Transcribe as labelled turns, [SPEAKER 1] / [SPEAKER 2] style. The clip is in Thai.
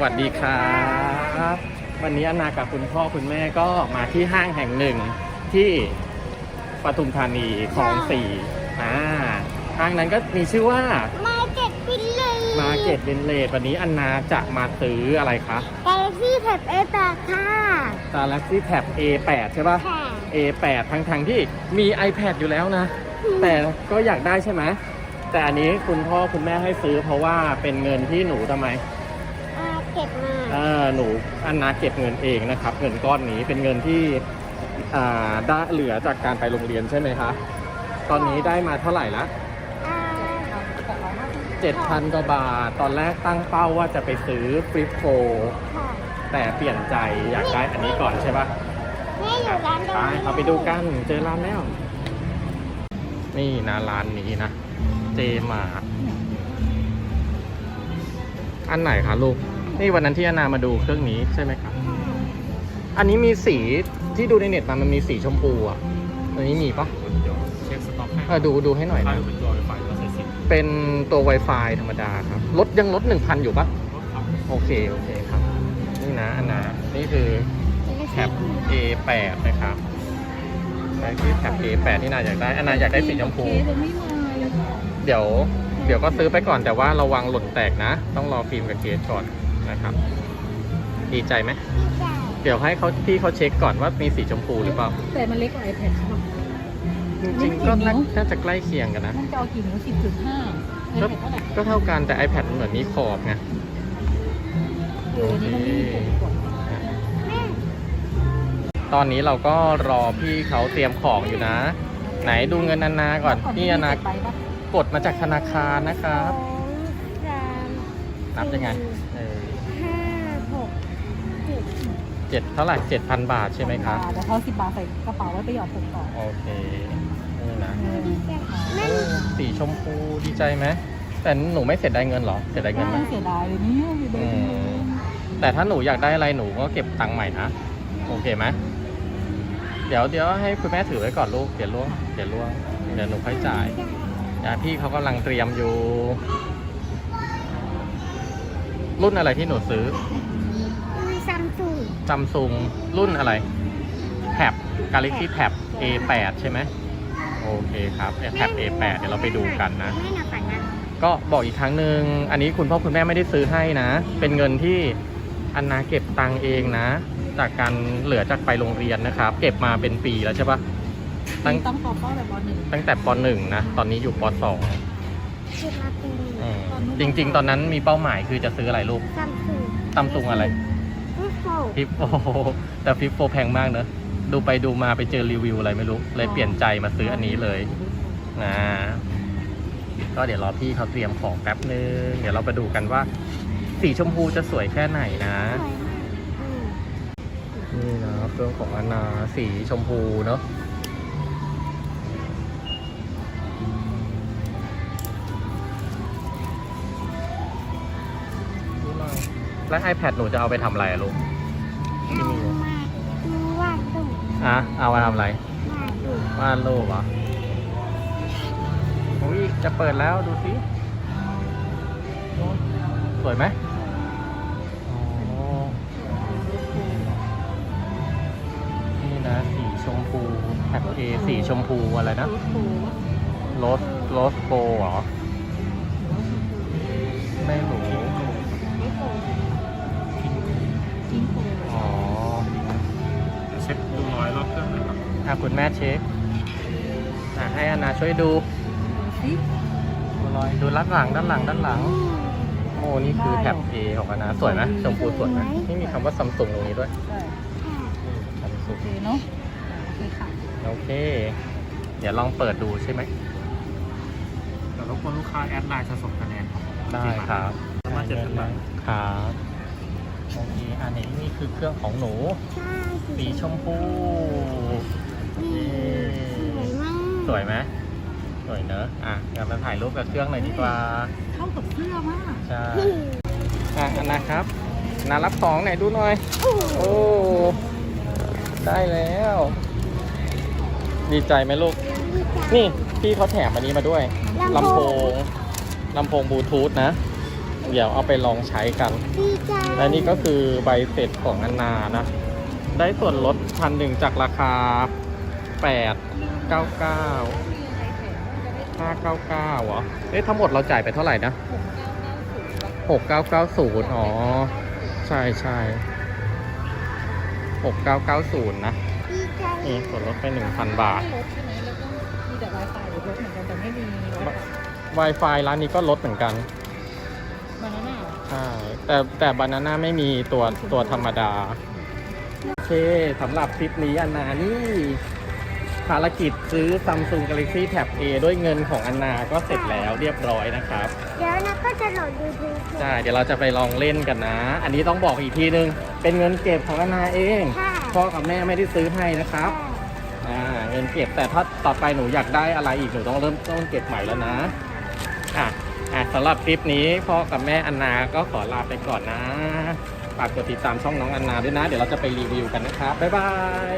[SPEAKER 1] วัสดีครับวันนี้อนากับคุณพ่อคุณแม่ก็มาที่ห้างแห่งหนึ่งที่ปทุมธานีคลองสี่อ่าห้างนั้นก็มีชื่อว่า
[SPEAKER 2] มาเก็ตฟิลเลย
[SPEAKER 1] Market v i n l a g e วันนี้อันนาจะมาซื้ออะไรคะ
[SPEAKER 2] กาแล็กซี่แท็บเอตาค่ะ
[SPEAKER 1] Galaxy Tab A8 ใช่ป่ะ
[SPEAKER 2] ค่ะ
[SPEAKER 1] A8 ทั้งทั้งๆที่มี iPad อยู่แล้วนะ แต่ก็อยากได้ใช่ไหมแต่อันนี้คุณพ่อคุณแม่ให้ซื้อเพราะว่าเป็นเงินที่หนูทำไม
[SPEAKER 2] อ่า เก็บมา
[SPEAKER 1] เออหนูอันนาเก็บเงินเองนะครับ เงินก้อนนี้เป็นเงินที่อ่าได้เหลือจากการไปโรงเรียนใช่ไหมคะตอนนี้ได้มาเท่าไหร่ละ
[SPEAKER 2] อ่า
[SPEAKER 1] 7,000กว่าบาท ตอนแรกตั้งเป้าว่าจะไปซื้อฟลิปโฟ
[SPEAKER 2] ค่ะ
[SPEAKER 1] แต่เปลี่ยนใจอยากได้อันนี้ก่อนใช่ปะ
[SPEAKER 2] แม่อยู่ร้านตรง
[SPEAKER 1] ไป
[SPEAKER 2] นี้
[SPEAKER 1] เอาไปดูกันเจอร้านแล้ว นี่นะร้านนี้นะ เจมาร์ทอันไหนคะลูก นี่วันนั้นที่อานามาดูเครื่องนี้ใช่ไหมครับ อันนี้มีสีที่ดูในเน็ตมามันมีสีชมพูอะอันนี้มีปะ
[SPEAKER 3] เดี๋ยวเช็คสต็อกให้
[SPEAKER 1] เออดูดูให้หน่อย
[SPEAKER 3] ถ้า
[SPEAKER 1] นะ
[SPEAKER 3] เป็นตัวไฟฟ้าก็ใส่สิบ
[SPEAKER 1] เป็นตัว Wi-Fi ธรรมดาครับลดยังลด1,000 อยู่ปะ
[SPEAKER 3] ครับ
[SPEAKER 1] โอเค โอเคครับ นี่นะอันนานี่คือแท็บ A8 นะครับใช้ที่แท็บ A8 ที่นาอยากได้อันนาอยากได้สีชมพูเดี๋ยว เดี๋ยวก็ซื้อไปก่อนแต่ว่าระวังหล่นแตกนะ ต้องรอฟิล์มกับเคสก่อน นะครับดีใจไหม
[SPEAKER 2] ดีใจ
[SPEAKER 1] เดี๋ยวให้เขาพี่เขาเช็คก่อนว่ามีสีชมพูหรือเปล่า
[SPEAKER 4] แต่มันเล็กกว่า iPad ใช่ปะ
[SPEAKER 1] จริงๆก็น่าน่าจะใกล้เคียงกันนะ
[SPEAKER 4] มันจะเอากี่นิ้วสิบจุดห้า
[SPEAKER 1] ก็
[SPEAKER 4] iPad เท่าไหร่
[SPEAKER 1] ก็เท่ากันแต่ iPad มันเหมือนมีขอบไง
[SPEAKER 4] เออนี่มันไม่มีปุ่มกด
[SPEAKER 2] แม่
[SPEAKER 1] ตอนนี้เราก็รอพี่เขาเตรียมของอยู่นะ ไหนดูเงินนานาก่อนนี่นานา
[SPEAKER 4] ไปปะ
[SPEAKER 1] กดมาจากธนาคารนะครับ
[SPEAKER 2] สองสาม
[SPEAKER 1] นับยังไง เจ็
[SPEAKER 2] ด
[SPEAKER 1] เท่าไหร่เจ็ดพันบาทใช่ไหมครับ
[SPEAKER 4] เดี๋ยวเขาสิบบาทใส่กระเป๋าไว้ไปหยอดผมต่อ
[SPEAKER 1] โอเค นี่นะ
[SPEAKER 4] เออ
[SPEAKER 2] ดีใจแม่
[SPEAKER 1] โอ้สีชมพูดีใจไหมแต่หนูไม่เสียดายเงินเหรอเสียดายเงินไหม
[SPEAKER 4] ไม่เสียดายเลยเนี่ยอยู่เดิ
[SPEAKER 1] อื
[SPEAKER 4] น
[SPEAKER 1] มแต่ถ้าหนูอยากได้อะไรหนูก็เก็บตังค์ใหม่นะโอเคไหมเดี๋ยวเดี๋ยวให้คุณแม่ถือไว้ก่อนลูกเดี๋ยวล่วงเดี๋ยวล่วงเดี๋ยวหนูค่อยจ่ายอย่าพี่เขากำลังเตรียมอยู่ รุ่นอะไรที่หนูซื้อ
[SPEAKER 2] มีซัม ซุง
[SPEAKER 1] ซัมซุงรุ่นอะไรแท็บ Galaxy Tab A8 ใช่ไหมโอเคครับแท็บ A8 เดี๋ยวเราไปดูกันนะ
[SPEAKER 2] ให้หนูก่อนนะ
[SPEAKER 1] ก็บอกอีกครั้งหนึ่งอันนี้คุณพ่อคุณแม่ไม่ได้ซื้อให้นะ เป็นเงินที่อันนาเก็บตังค์เองนะ จากการเหลือจากไปโรงเรียนนะครับ เก็บมาเป็นปีแล้วใช่ปะตั้ง
[SPEAKER 4] ต้องต่อเข้าแบบบอลหนึ่ง
[SPEAKER 1] ตั้งแต่ปหนึ่งนะตอนนี้อยู่ปสอง
[SPEAKER 2] คือมาเป็น
[SPEAKER 1] อืมจริง ๆ ตอนนั้นมีเป้าหมายคือจะซื้ออะไรลูก
[SPEAKER 2] ซัมซุง
[SPEAKER 1] ซัมซุงอะไร
[SPEAKER 2] ฟิ โฟ
[SPEAKER 1] ฟิปโอแต่ฟิปโฟแพงมากเนอะดูไปดูมาไปเจอรีวิวอะไรไม่รู้ เลยเปลี่ยนใจมาซื้ออันนี้เลยนะก็เดี๋ยวรอพี่เขาเตรียมของแป๊บนึง เดี๋ยวเราไปดูกันว่า สีชมพูจะสวยแค่ไหนนะนี่นะเครื่องของอานาสีชมพูเนอะแล้ว iPad หนูจะเอาไปทำอะไรอะ ลูก
[SPEAKER 2] เอามาดูวาดรูป
[SPEAKER 1] อะเอามาทำอะไร
[SPEAKER 2] วาดรูป
[SPEAKER 1] วาดรูปเหรออุ้ยจะเปิดแล้วดูสิโอ้สวยไหมอ๋อนี่นะสีชมพูแท็บเอสีชมพูอะไรนะ
[SPEAKER 4] รูทโฟ
[SPEAKER 1] โรสโรสโกเหรอ ไม่รู้ อะคุณแม่เช็คอะให้อานาช่วยดู
[SPEAKER 4] สิ
[SPEAKER 1] ดูรอยดูด้านหลังด้านหลังด้านหลัง โอ้นี่คือแท็บ A ของอานาสวยไหมชมพูสวยไหมนี่มีคำว่าซัมซุงตรงนี้ด้วย
[SPEAKER 4] ใช่
[SPEAKER 1] ซัมซุ
[SPEAKER 4] โองเคเนาะโอเคค่ะ
[SPEAKER 1] โอเค เดี๋ยวลองเปิดดูใช่ไหม
[SPEAKER 3] แต่รบกวนลูกค้าแอดไลน์สะสมคะแนนของ
[SPEAKER 1] ได้ครับ
[SPEAKER 3] ประมาณเจ็ดพันบาท
[SPEAKER 1] ครับโอเคอันนี้นี่คือเครื่องของหนู
[SPEAKER 2] ใช่
[SPEAKER 1] สีชมพู
[SPEAKER 2] นี่สวยมาก
[SPEAKER 1] สวยไหมสวยเนอะอะงั้นมาถ่ายรูปกับเครื่องหน่อยดีกว่า
[SPEAKER 4] เข้ากับเสื้อมาก
[SPEAKER 1] ใช่
[SPEAKER 2] นี่
[SPEAKER 1] อะอันนะครับนารับของไหนอยดูหน่อย โอ้ ได้แล้ว ดีใจไหมลูก นี่พี่เขาแถมอันนี้มาด้วยลำโพงลำโพงบลูทูธนะ เดี๋ยวเอาไปลองใช้กัน
[SPEAKER 2] ดีใจ
[SPEAKER 1] และนี่ก็คือใบเสร็จของอันนานะ ได้ส่วนลดพันหนึ่งจากราคา 8 9 9 5 9 9เหรอเอ๊ะทั้งหมดเราจ่ายไปเท่าไหร่นะ6990อ๋อ ใช่ใช่6990นะ
[SPEAKER 2] ดีใจ
[SPEAKER 1] นี่ส่วนลดไป1,000บาท
[SPEAKER 4] รถใช่ไหมแล้วก็มีแต่ Wi-Fi หรือรถเหมือนกันแต่ไม่มี
[SPEAKER 1] Wi-Fi ร้านนี้ก็ลดเหมือนกัน
[SPEAKER 4] บานาน่า
[SPEAKER 1] ใช่แต่แต่บานาน่าไม่มีตัวตัวธรรมดา โอเคสำหรับคลิปนี้อันนานี่ ภารกิจซื้อ Samsung Galaxy Tab A ด้วยเงินของอันนาก็เสร็จแล้วเรียบร้อยนะครับ
[SPEAKER 2] เดี๋ยวเราก็จะโหลดดูดู
[SPEAKER 1] ใช่ เดี๋ยวเราจะไปลองเล่นกันนะ อันนี้ต้องบอกอีกทีนึง เป็นเงินเก็บของอันนาเอง
[SPEAKER 2] ค่ะ
[SPEAKER 1] พ่อกับแม่ไม่ได้ซื้อให้นะครับอ่าเงินเก็บแต่ถ้าต่อไปหนูอยากได้อะไรอีกหนูต้องเริ่มต้นเก็บใหม่แล้วนะอะอะสำหรับคลิปนี้พ่อกับแม่อันนาก็ขอลาไปก่อนนะฝากกดติดตามช่องน้องอันนาด้วยนะ เดี๋ยวเราจะไปรีวิวกันนะครับบ๊ายบาย